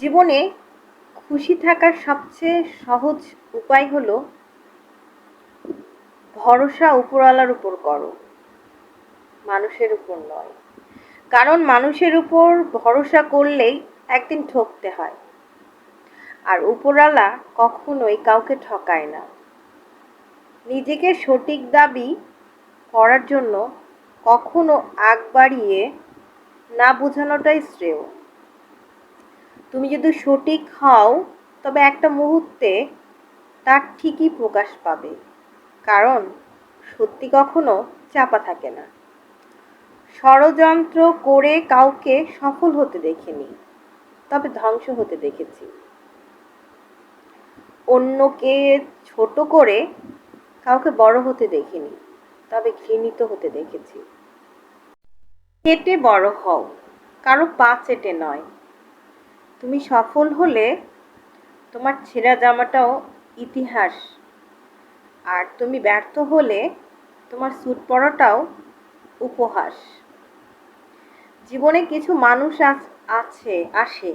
জীবনে খুশি থাকার সবচেয়ে সহজ উপায় হলো ভরসা উপরওয়ালার উপর করো, মানুষের উপর নয়। কারণ মানুষের উপর ভরসা করলেই একদিন ঠকতে হয়। আর উপরওয়ালা কখনোই কাউকে ঠকায় না। নিজেকে সঠিক দাবি করার জন্য কখনো আগ বাড়িয়ে না বোঝানোটাই শ্রেয়। তুমি যদি সঠিক হও, তবে একটা মুহূর্তে তার ঠিকই প্রকাশ পাবে। কারণ সত্যি কখনো চাপা থাকে না। ষড়যন্ত্র করে কাউকে সফল হতে দেখিনি, তবে ধ্বংস হতে দেখেছি। অন্যকে ছোট করে কাউকে বড় হতে দেখিনি, তবে ঘৃণিত হতে দেখেছি। কেটে বড় হও, কারও পা চেটে নয় তুমি সফল হলে তোমার ছেঁড়া জামাটাও ইতিহাস। আর তুমি ব্যর্থ হলে তোমার স্যুট পরাটাও উপহাস। জীবনে কিছু মানুষ আছ- আসে,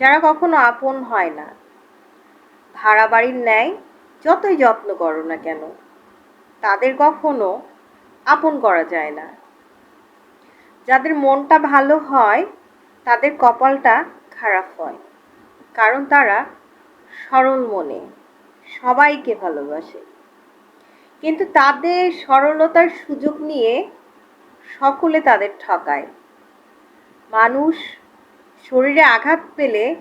যারা কখনো আপন হয় না। ভাড়া বাড়ির ন্যায় যতই যত্ন করো না কেন, তাদের কখনো আপন করা যায় না। যাদের মনটা ভালো হয়, তাদের কপালটা খারাপ হয়। কারণ তারা সরল মনে, সবাইকে ভালোবাসে। কিন্তু তাদের সরলতার সুযোগ নিয়ে সকলে তাদের ঠকায়। মানুষ শরীরে আঘাত পেলে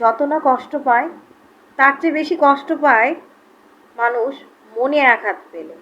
যত না কষ্ট পায়, তার চেয়ে বেশি কষ্ট পায় মানুষ মনে আঘাত পেলে।